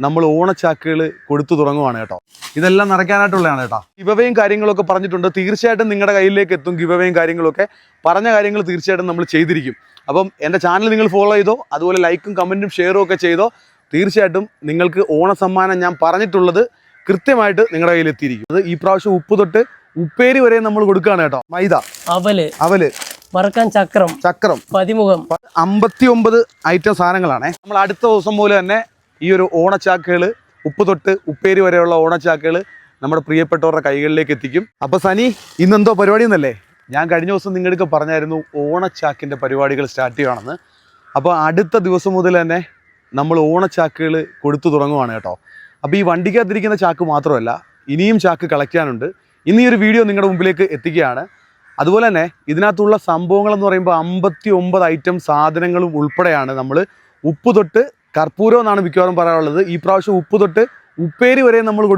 നമ്മൾ ഓണച്ചാക്കുകൾ കൊടുത്തു തുടങ്ങുവാണ് കേട്ടോ. ഇതെല്ലാം നടക്കാനായിട്ടുള്ളതാണ് കേട്ടോ. ഗിവവേയും കാര്യങ്ങളൊക്കെ പറഞ്ഞിട്ടുണ്ട്. തീർച്ചയായിട്ടും നിങ്ങളുടെ കയ്യിലേക്ക് എത്തും ഗിവവേയും കാര്യങ്ങളൊക്കെ. പറഞ്ഞ കാര്യങ്ങൾ തീർച്ചയായിട്ടും നമ്മൾ ചെയ്തിരിക്കും. അപ്പം എന്റെ ചാനൽ നിങ്ങൾ ഫോളോ ചെയ്തോ അതുപോലെ ലൈക്കും കമന്റും ഷെയറും ഒക്കെ ചെയ്തോ തീർച്ചയായിട്ടും നിങ്ങൾക്ക് ഓണസമ്മാനം ഞാൻ പറഞ്ഞിട്ടുള്ളത് കൃത്യമായിട്ട് നിങ്ങളുടെ കയ്യിൽ എത്തിയിരിക്കും. അത് ഈ പ്രാവശ്യം ഉപ്പ് തൊട്ട് ഉപ്പേരി വരെ നമ്മൾ കൊടുക്കുകയാണ് കേട്ടോ. മൈദ. അവൽ. അവൽ. വറക്കാൻ ചക്രം. ചക്രം. പതിമുഖം. അമ്പത്തി ഒമ്പത് ഐറ്റം സാധനങ്ങളാണ്. നമ്മൾ അടുത്ത ദിവസം പോലെ തന്നെ ഈ ഒരു ഓണച്ചാക്കുകൾ ഉപ്പ് തൊട്ട് ഉപ്പേരി വരെയുള്ള ഓണച്ചാക്കുകൾ നമ്മുടെ പ്രിയപ്പെട്ടവരുടെ കൈകളിലേക്ക് എത്തിക്കും. അപ്പോൾ സനി ഇന്നെന്തോ പരിപാടി എന്നല്ലേ? ഞാൻ കഴിഞ്ഞ ദിവസം നിങ്ങൾക്ക് പറഞ്ഞായിരുന്നു ഓണച്ചാക്കിന്റെ പരിപാടികൾ സ്റ്റാർട്ട് ചെയ്യുകയാണെന്ന്. അപ്പോൾ അടുത്ത ദിവസം മുതൽ തന്നെ നമ്മൾ ഓണച്ചാക്കുകൾ കൊടുത്തു തുടങ്ങുവാണ് കേട്ടോ. അപ്പോൾ ഈ വണ്ടിക്കകത്തിരിക്കുന്ന ചാക്ക് മാത്രമല്ല ഇനിയും ചാക്ക് കളക്ട് ചെയ്യാനുണ്ട് ഇന്ന് ഈ ഒരു വീഡിയോ നിങ്ങളുടെ മുമ്പിലേക്ക് എത്തിക്കുകയാണ്. അതുപോലെ തന്നെ ഇതിനകത്തുള്ള സംഭവങ്ങൾ എന്ന് പറയുമ്പോൾ അമ്പത്തി ഒമ്പത് ഐറ്റം സാധനങ്ങളും ഉൾപ്പെടെയാണ് നമ്മൾ ഉപ്പ് തൊട്ട് കർപ്പൂരം എന്നാണ് മിക്കവാറും പറയാനുള്ളത് ഈ പ്രാവശ്യം ഉപ്പ് തൊട്ട് ഉപ്പേരി വരെ നമ്മൾ കൊടുക്കും.